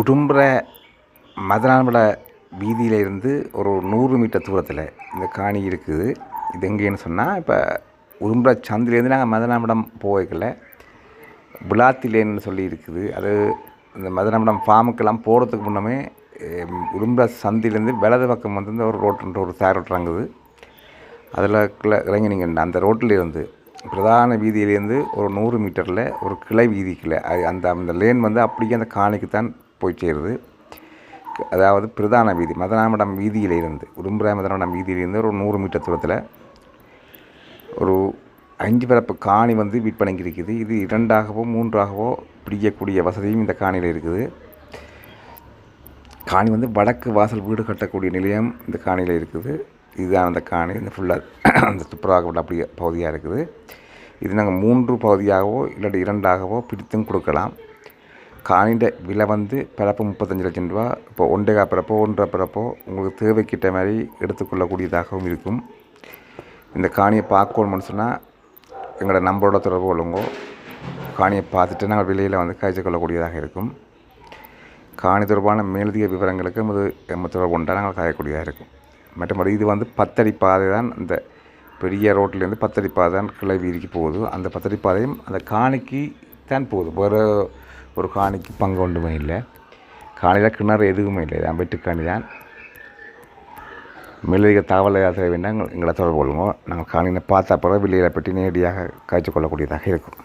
உடும்புற மதனான்பட வீதியில இருந்து ஒரு நூறு மீட்டர் தூரத்தில் இந்த காணி இருக்குது. இது எங்கேன்னு சொன்னால் இப்போ உடும்புற சந்திலேருந்து நாங்கள் மதனாமடம் போய்க்கல விளாத்திலேன்னு சொல்லி இருக்குது. அது இந்த மதனாமடம் ஃபார்முக்கெல்லாம் போகிறதுக்கு முன்னமே உடும்புற சந்திலேருந்து வலது பக்கம் வந்து இந்த ஒரு ரோட்டுன்ற ஒரு சேர் ரோட் இறங்குது. அதில் கிள இறங்கினீங்கன்னா அந்த ரோட்டில் இருந்து பிரதான வீதியிலேருந்து ஒரு நூறு மீட்டரில் ஒரு கிளை வீதிக்குள்ள அது அந்த அந்த லேன் வந்து அப்படியே அந்த காணிக்கு தான் போய் சேருது அதாவது பிரதான வீதி மதனாமடம் வீதியிலிருந்து உடும்புராய் மதனாமடம் வீதியிலிருந்து ஒரு நூறு மீட்டர் தூரத்தில் ஒரு அஞ்சு பரப்பு காணி வந்து விற்பனைக்கு இருக்குது. இது இரண்டாகவோ மூன்றாகவோ பிடிக்கக்கூடிய வசதியும் இந்த காணியில் இருக்குது. காணி வந்து வடக்கு வாசல் வீடு கட்டக்கூடிய நிலையம் இந்த காணியில் இருக்குது. இதுதான் அந்த காணி இந்த ஃபுல்லாக அந்த துப்புரவாக்கப்பட்ட அப்படி பகுதியாக இருக்குது. இது நாங்கள் மூன்று பகுதியாகவோ இல்லாட்டி இரண்டாகவோ பிரித்தும் கொடுக்கலாம். காணின்ற விலை வந்து பிறப்பு முப்பத்தஞ்சு லட்சம் ரூபா. இப்போ ஒன்றேகா பிறப்போ ஒன்றரை பிறப்போ உங்களுக்கு தேவைக்கிட்ட மாதிரி எடுத்துக்கொள்ளக்கூடியதாகவும் இருக்கும். இந்த காணியை பார்க்கணும்னு சொன்னால் எங்களோட நம்பரோட தொடர்பு கொள்ளுங்கோ. காணியை பார்த்துட்டு நாங்கள் விலையில் வந்து காய்ச்சி கொள்ளக்கூடியதாக இருக்கும். காணி தொடர்பான மேலதிக விவரங்களுக்கு நமது நம்ம தொடர்பு கொண்டா நாங்கள் காயக்கூடியதாக இருக்கும். மற்றபடி இது வந்து பத்தடி பாதை தான். இந்த பெரிய ரோட்லேருந்து பத்தடி பாதை தான் கிளை வீதிக்கு போகுது. அந்த பத்தடி பாதையும் அந்த காணிக்கு தான் போகுது. வேறு ஒரு காணிக்கு பங்கு ஒன்றுமே இல்லை காணியில் கிணறு எதுவுமே இல்லை இதான் வெட்டுக்காணி தான் மேலதிக தகவல் ஏதாவது தேவை வேண்டாம் எங்களை தொடர்பு கொள்ளுங்க நாங்கள் காணியில் பார்த்த பிறகு விலையை பற்றி நேரடியாக காய்ச்சி கொள்ளக்கூடியதாக இருக்கும்